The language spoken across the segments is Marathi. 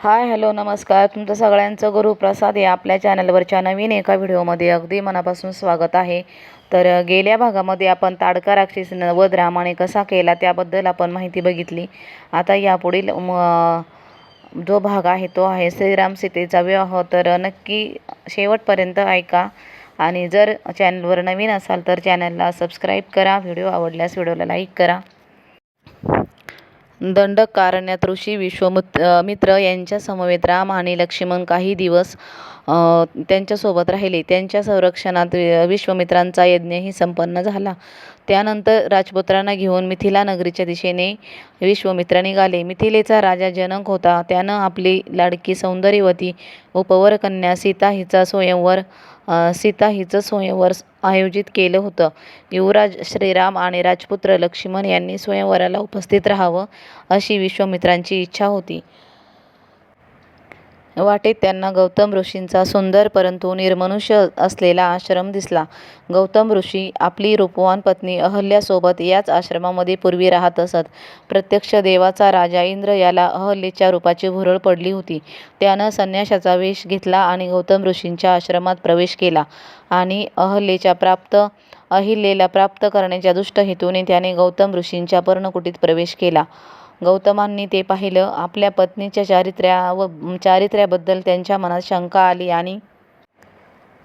हाय हॅलो नमस्कार. तुमचं सगळ्यांचं गुरुप्रसाद या आपल्या चॅनलवरच्या नवीन एका व्हिडिओमध्ये अगदी मनापासून स्वागत आहे. तर गेल्या भागामध्ये आपण ताडका राक्षस वध रामाने कसा केला त्याबद्दल आपण माहिती बघितली. आता यापुढील म, जो भाग आहे तो आहे श्रीराम सीतेचा विवाह. तर नक्की शेवटपर्यंत ऐका. आणि जर चॅनलवर नवीन असाल तर चॅनलला सबस्क्राईब करा. व्हिडिओ आवडल्यास व्हिडिओला लाईक करा. दंडकारण्यात ऋषी विश्वमित मित्र यांच्या समवेत राम आणि लक्ष्मण काही दिवस त्यांच्यासोबत राहिले. त्यांच्या संरक्षणात वि- विश्वामित्रांचा यज्ञही संपन्न झाला. त्यानंतर राजपुत्रांना घेऊन मिथिला नगरीच्या दिशेने विश्वामित्र निघाले. मिथिलेचा राजा जनक होता. त्यानं आपली लाडकी सौंदर्यवती उपवर कन्या सीता हिचा स्वयंवर सीता हिचं स्वयंवर आयोजित केलं होतं. युवराज श्रीराम आणि राजपुत्र लक्ष्मण यांनी स्वयंवराला उपस्थित राहावं अशी विश्वामित्रांची इच्छा होती. वाटेत त्यांना गौतम ऋषींचा सुंदर परंतु निर्मनुष्य असलेला आश्रम दिसला. गौतम ऋषी आपली रूपवान पत्नी अहल्यासोबत याच आश्रमामध्ये पूर्वी राहत असत. प्रत्यक्ष देवाचा राजा इंद्र याला अहल्येच्या रूपाची भुरळ पडली होती. त्यानं संन्याशाचा वेश घेतला आणि गौतम ऋषींच्या आश्रमात प्रवेश केला आणि अहल्येच्या प्राप्त अहिल्येला प्राप्त करण्याच्या दुष्ट हेतूने त्याने गौतम ऋषींच्या पर्णकुटीत प्रवेश केला. गौतमांनी ते पाहिलं. आपल्या पत्नीच्या चारित्र्या व चारित्र्याबद्दल त्यांच्या मनात शंका आली आणि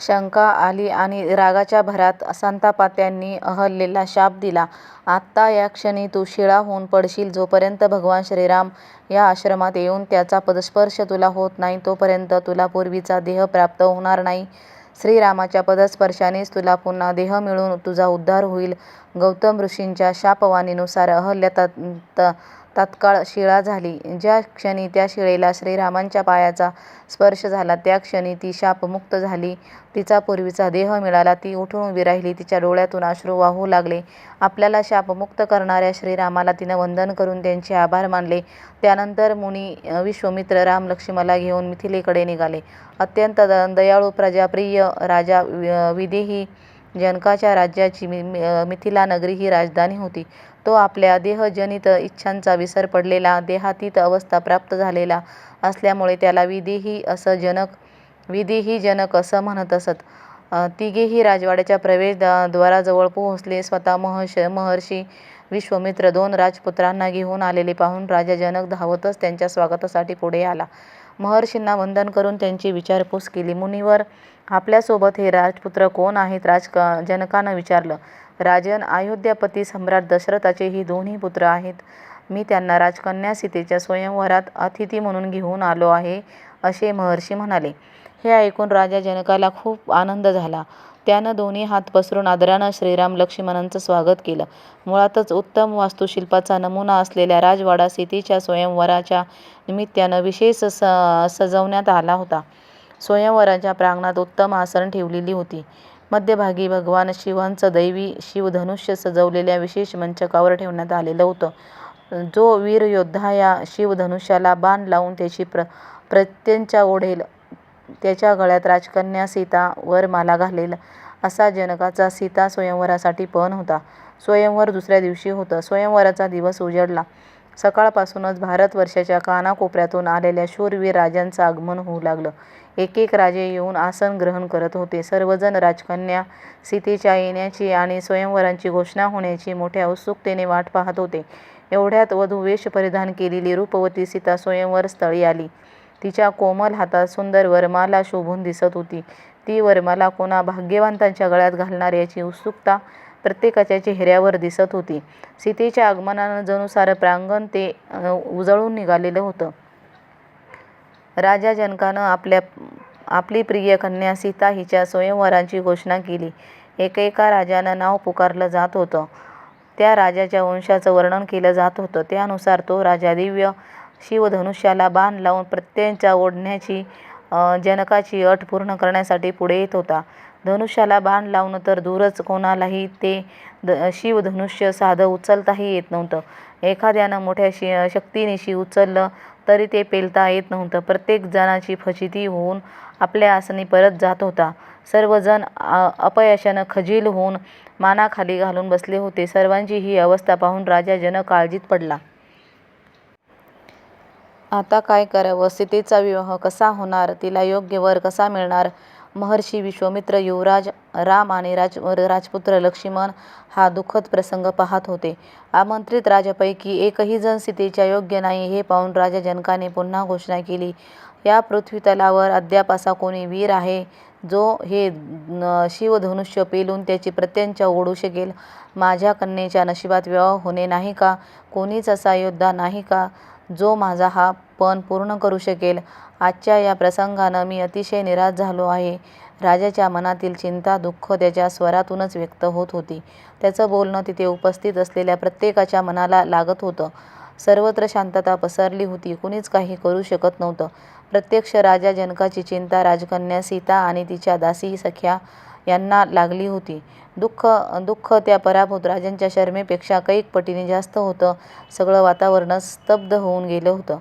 शंका आली आणि रागाच्या भरात संतापात त्यांनी अहल्येला शाप दिला. आत्ता या क्षणी तू शिळा होऊन पडशील. जोपर्यंत भगवान श्रीराम या आश्रमात येऊन त्याचा पदस्पर्श तुला होत नाही तोपर्यंत तुला पूर्वीचा देह प्राप्त होणार नाही. श्रीरामाच्या पदस्पर्शानेच तुला पुन्हा देह मिळून तुझा उद्धार होईल. गौतम ऋषींच्या शापवाणीनुसार अहल्या त- तात्काळ शिळा झाली. ज्या क्षणी त्या शिळेला श्रीरामांच्या पायाचा स्पर्श झाला त्या क्षणी ती शापमुक्त झाली. तिचा पूर्वीचा देह मिळाला. ती उठून उभी राहिली. तिच्या डोळ्यातून अश्रू वाहू लागले. आपल्याला शापमुक्त करणाऱ्या श्रीरामाला तिनं वंदन करून त्यांचे आभार मानले. त्यानंतर मुनी विश्वमित्र विश्वामित्र राम लक्ष्मणाला घेऊन मिथिलेकडे निघाले. अत्यंत द दयाळू प्रजाप्रिय राजा वि- विदेही जनकाच्या राज्याची मि मिथिला नगरी ही राजधानी होती. तो आपल्या देहजनित इच्छांचा विसर पडलेला देहातीत अवस्था प्राप्त झालेला असल्यामुळे त्याला विधीही असं जनक विदेही जनक असं म्हणत असत. तिघेही राजवाड्याच्या प्रवेशद्वाराजवळ पोहोचले. स्वतः महर्ष महर्षी विश्वमित्र दोन राजपुत्रांना घेऊन आलेले पाहून राजा जनक धावतच त्यांच्या स्वागतासाठी पुढे आला. महर्षींना वंदन करून त्यांची विचारपूस केली. मुनिवर आपल्यासोबत हे राजपुत्र कोण आहेत? राज जनकानं विचारलं. राजन अयोध्यापती सम्राट दशरथाचे ही दोन्ही पुत्र आहेत. मी त्यांना राजकन्या सीतेच्या स्वयंवरात अतिथी म्हणून घेऊन आलो आहे असे महर्षी म्हणाले. हे ऐकून राजा जनकाला खूप आनंद झाला. त्यानं दोन्ही हात पसरून आदरानं श्रीराम लक्ष्मणांचं स्वागत केलं. मुळातच उत्तम वास्तुशिल्पाचा नमुना असलेल्या राजवाडा सीतेच्या स्वयंवराच्या निमित्तानं विशेष स सजवण्यात आला होता. स्वयंवराच्या प्रांगणात उत्तम आसन ठेवलेली होती. मध्यभागी भगवान शिवांचं दैवी शिवधनुष्य सजवलेल्या विशेष मंचकावर ठेवण्यात आलेलं होतं. जो वीर योद्धा या शिवधनुष्याला बाण लावून त्याची प्र प्रत्यंचा ओढेल त्याच्या गळ्यात राजकन्या सीता वर माला घालेल असा जनकाचा सीता स्वयंवरासाठी पण होता. स्वयंवर दुसऱ्या दिवशी होतं. स्वयंवराचा दिवस उजडला. सकाळपासूनच भारतवर्षाच्या कानाकोपऱ्यातून आलेल्या शूरवीर राजांचं आगमन होऊ लागलं. एक एक राजे येऊन आसन ग्रहण करत होते. सर्वजण राजकन्या सीतेच्या येण्याची आणि स्वयंवरांची घोषणा होण्याची मोठ्या उत्सुकतेने वाट पाहत होते. एवढ्यात वधू वेश परिधान केलेली रूपवती सीता स्वयंवर स्थळी आली. तिच्या कोमल हातात सुंदर वरमाला शोभून दिसत होती. ती वरमाला कोणा भाग्यवंतांच्या गळ्यात घालणार याची उत्सुकता प्रत्येकाच्या चेहऱ्यावर दिसत होती. सीतेच्या आगमनानं जणू सारं प्रांगण ते उजळून निघालेलं होतं. राजा जनकानं आपल्या आपली प्रिय कन्या सीता हिच्या स्वयंवराची घोषणा केली. एकेका राजानं नाव पुकारलं जात होतं. त्या राजाच्या वंशाचं वर्णन केलं जात होतं. त्यानुसार तो राजा दिव्य शिवधनुष्याला बाण लावून प्रत्यंचा ओढण्याची जनकाची अट पूर्ण करण्यासाठी पुढे येत होता. धनुष्याला बाण लावणं तर दूरच कोणालाही ते द शिवधनुष्य साधं उचलताही येत नव्हतं. एखाद्यानं मोठ्या शि शक्तीनिशी उचललं तरी ते पेलता येत नव्हतं. प्रत्येक जणाची फजिती होऊन आपल्या आसनी परत जात होता. सर्वजण अपयशानं खजील होऊन मानाखाली घालून बसले होते. सर्वांची ही अवस्था पाहून राजा जन काळजीत पडला. आता काय करावं? सीतेचा विवाह कसा होणार? तिला योग्य वर कसा मिळणार? महर्षी विश्वामित्र युवराज राम आणि राज राजपुत्र लक्ष्मण हा दुःखद प्रसंग पाहत होते. आमंत्रित राजापैकी एकही जण सीतेच्या योग्य नाही हे पाहून राजा जनकाने पुन्हा घोषणा केली. या पृथ्वीतलावर अद्याप असा कोणी वीर आहे जो हे शिवधनुष्य पेलून त्याची प्रत्यंचा ओढू शकेल. माझ्या कन्येच्या नशिबात विवाह होणे नाही का? कोणीच असा योद्धा नाही का जो माझा हा पण पूर्ण करू शकेल. आजच्या या प्रसंगानं मी अतिशय निराश झालो आहे. राजाच्या मनातील चिंता दुःख त्याच्या स्वरातूनच व्यक्त होत होती. त्याचं बोलणं तिथे उपस्थित असलेल्या प्रत्येकाच्या मनाला लागत होतं. सर्वत्र शांतता पसरली होती. कुणीच काही करू शकत नव्हतं. प्रत्यक्ष राजा जनकाची चिंता राजकन्या सीता आणि तिच्या दासी सख्या यांना लागली होती. दुःख दुःख त्या पराभूत राजांच्या शर्मेपेक्षा कैक पटीने जास्त होतं. सगळं वातावरणच स्तब्ध होऊन गेलं होतं.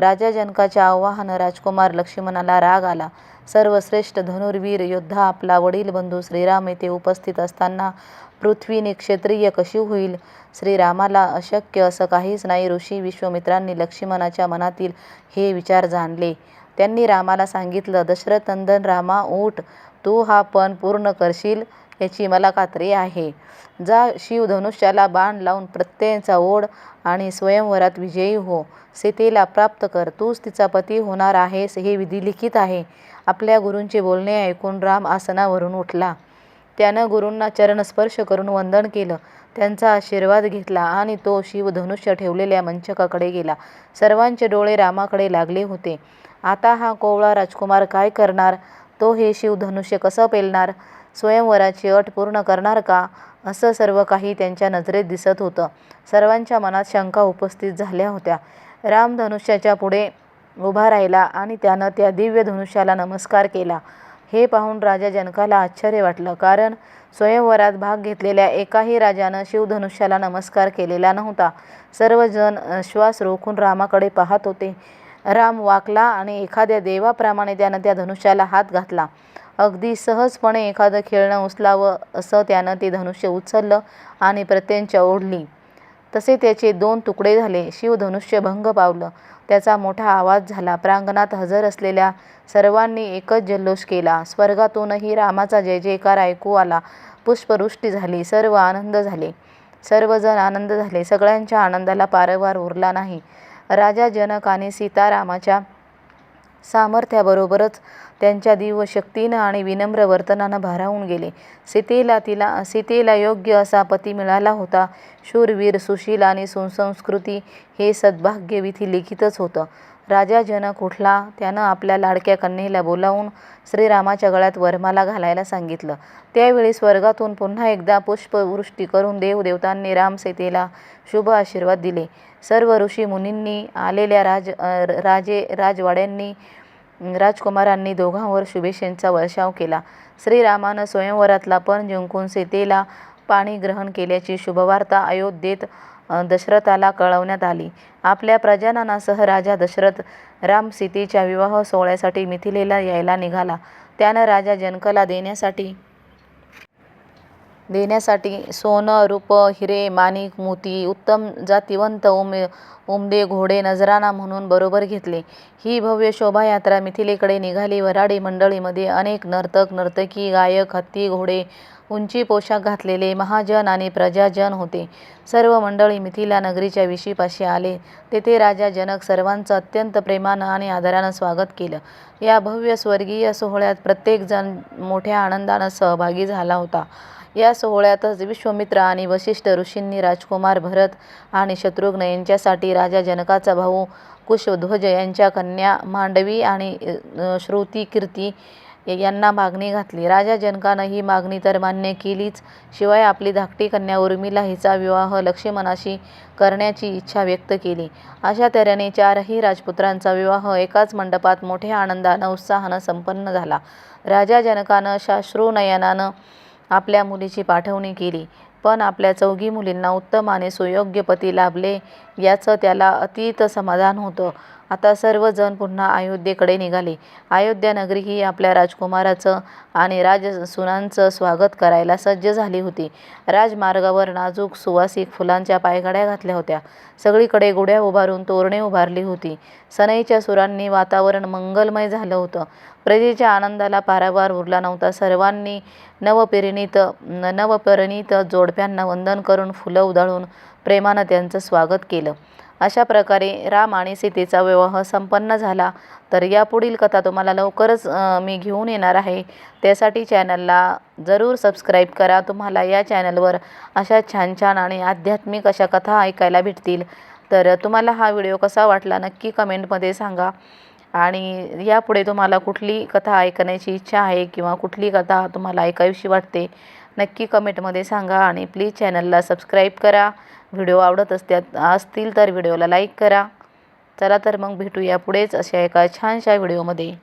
राजा जनकाच्या आव्हान राजकुमार लक्ष्मणाला राग आला. सर्वश्रेष्ठ धनुर्वीर योद्धा आपला वडील बंधू श्रीराम येथे उपस्थित असताना पृथ्वीने क्षत्रिय कशी होईल? श्रीरामाला अशक्य असं काहीच नाही. ऋषी विश्वामित्रांनी लक्ष्मणाच्या मनातील हे विचार जाणले. त्यांनी रामाला सांगितलं दशरथनंदन रामा ऊठ तू हा पण पूर्ण करशील? याची मला खात्री आहे. जा शिव धनुष्याला बाण लावून प्रत्ययांचा ओढ आणि स्वयंवरात विजयी हो. सीतेला प्राप्त कर. तूच तिचा पती होणार आहेस हे विधी लिखित आहे. आपल्या गुरूंचे बोलणे ऐकून राम आसनावरून उठला. त्यानं गुरूंना चरणस्पर्श करून वंदन केलं. त्यांचा आशीर्वाद घेतला आणि तो शिवधनुष्य ठेवलेल्या मंचकाकडे गेला. सर्वांचे डोळे रामाकडे लागले होते. आता हा कोवळा राजकुमार काय करणार? तो हे शिवधनुष्य कसं पेलणार? स्वयंवराची अट पूर्ण करणार का? असं सर्व काही त्यांच्या नजरेत दिसत होतं. सर्वांच्या मनात शंका उपस्थित झाल्या होत्या. राम धनुष्याच्या पुढे उभा राहिला आणि त्यानं त्या दिव्य धनुष्याला नमस्कार केला. हे पाहून राजा जनकाला आश्चर्य वाटलं कारण स्वयंवरात भाग घेतलेल्या एकाही राजानं शिवधनुष्याला नमस्कार केलेला नव्हता. सर्वजण श्वास रोखून रामाकडे पाहत होते. राम वाकला आणि एखाद्या देवाप्रमाणे त्यानं त्या धनुष्याला हात घातला. अगदी सहजपणे एखादं खेळणं उचलावं असं त्यानं ते धनुष्य उचललं आणि प्रत्यंच्या ओढली. तसे त्याचे दोन तुकडे झाले. शिवधनुष्य भंग पावलं. त्याचा मोठा आवाज झाला. प्रांगणात हजर असलेल्या सर्वांनी एकच जल्लोष केला. स्वर्गातूनही रामाचा जय जयकार ऐकू आला. पुष्पवृष्टी झाली. सर्व आनंद झाले. सर्वजण आनंद झाले. सगळ्यांच्या आनंदाला पारवार उरला नाही. राजा जनक आणि सीतारामाच्या सामर्थ्याबरोबरच त्यांच्या दिव्य शक्तीनं आणि विनम्र वर्तनानं भारावून गेले. सीतेला तिला सीतेला योग्य असा पती मिळाला होता. शूरवीर सुशील आणि सुसंस्कृती हे सद्भाग्य विधी लिखितच होतं. राजा जनक उठला त्यानं आपल्या लाडक्या कन्येला बोलावून श्रीरामाच्या गळ्यात वरमाला घालायला सांगितलं. त्यावेळी स्वर्गातून पुन्हा एकदा पुष्पवृष्टी करून देवदेवतांनी रामसीतेला शुभ आशीर्वाद दिले. सर्व ऋषी मुनींनी आलेल्या राज राजे राजवाड्यांनी राजकुमारांनी दोघांवर शुभेच्छांचा वर्षाव केला. श्रीरामानं स्वयंवरातला पण जिंकून सीतेला पाणी ग्रहण केल्याची शुभवार्ता अयोध्येत दशरथाला कळवण्यात आली. आपल्या प्रजननासह राजा दशरथ राम सीतेच्या विवाह सोहळ्यासाठी मिथिलेला यायला निघाला. त्यानं राजा जनकला देण्यासाठी देण्यासाठी सोनं रूप हिरे माणिक मोती उत्तम जातिवंत उमे उमदे घोडे नजराणा म्हणून बरोबर घेतले. ही भव्य शोभायात्रा मिथिलेकडे निघाली. वराडी मंडळीमध्ये अनेक नर्तक नर्तकी गायक हत्ती घोडे उंची पोशाख घातलेले महाजन आणि प्रजाजन होते. सर्व मंडळी मिथिला नगरीच्या विशीपाशी आले. तेथे राजा जनक सर्वांचं अत्यंत प्रेमानं आणि आदरानं स्वागत केलं. या भव्य स्वर्गीय सोहळ्यात प्रत्येकजण मोठ्या आनंदानं सहभागी झाला होता. या सोहळ्यातच विश्वामित्र आणि वशिष्ठ ऋषींनी राजकुमार भरत आणि शत्रुघ्न यांच्यासाठी राजा जनकाचा भाऊ कुशध्वज यांच्या कन्या मांडवी आणि श्रुती कीर्ती यांना मागणी घातली. राजा जनकानं ही मागणी तर मान्य केलीच. शिवाय आपली धाकटी कन्या उर्मिला हिचा विवाह लक्ष्मणाशी करण्याची इच्छा व्यक्त केली. अशा तऱ्हेने चारही राजपुत्रांचा विवाह एकाच मंडपात मोठ्या आनंदानं उत्साहानं संपन्न झाला. राजा जनकानं साश्रुनयनानं आपल्या मुलीची पाठवणी केली. पण आपल्या चौघी मुलींना उत्तम आणि सुयोग्य पती लाभले याचं त्याला अतीत समाधान होतं. आता सर्वजण पुन्हा अयोध्येकडे निघाले. अयोध्या नगरी ही आपल्या राजकुमाराचं आणि राजसुनांचं स्वागत करायला सज्ज झाली होती. राजमार्गावर नाजूक सुवासिक फुलांच्या पायघड्या घातल्या होत्या. सगळीकडे गुढ्या उभारून तोरणे उभारली होती. सनईच्या सुरांनी वातावरण मंगलमय झालं होतं. प्रजेच्या आनंदाला पारावार उरला नव्हता. सर्वांनी नवपरिणीत जोडप्यांना वंदन करून, फुलं उधळून प्रेमानं त्यांचं स्वागत केलं. अशा प्रकारे राम आणि सीतेचा विवाह संपन्न झाला. तर यापुढील कथा तुम्हाला लवकरच मी घेऊन येणार आहे. त्यासाठी चॅनलला जरूर सबस्क्राईब करा. तुम्हाला या चॅनलवर अशा छान छान आणि आध्यात्मिक अशा कथा ऐकायला भेटतील. तर तुम्हाला हा व्हिडिओ कसा वाटला नक्की कमेंटमध्ये सांगा. आणि यापुढे तुम्हाला कुठली कथा ऐकण्याची इच्छा आहे किंवा कुठली कथा तुम्हाला ऐकावीशी वाटते नक्की कमेंटमध्ये सांगा. आणि प्लीज चॅनलला सबस्क्राईब करा. व्हिडिओ आवडत असतात असतील तर व्हिडिओला लाईक करा. चला तर मग भेटूया पुढेच अशा एका छानशा व्हिडिओमध्ये.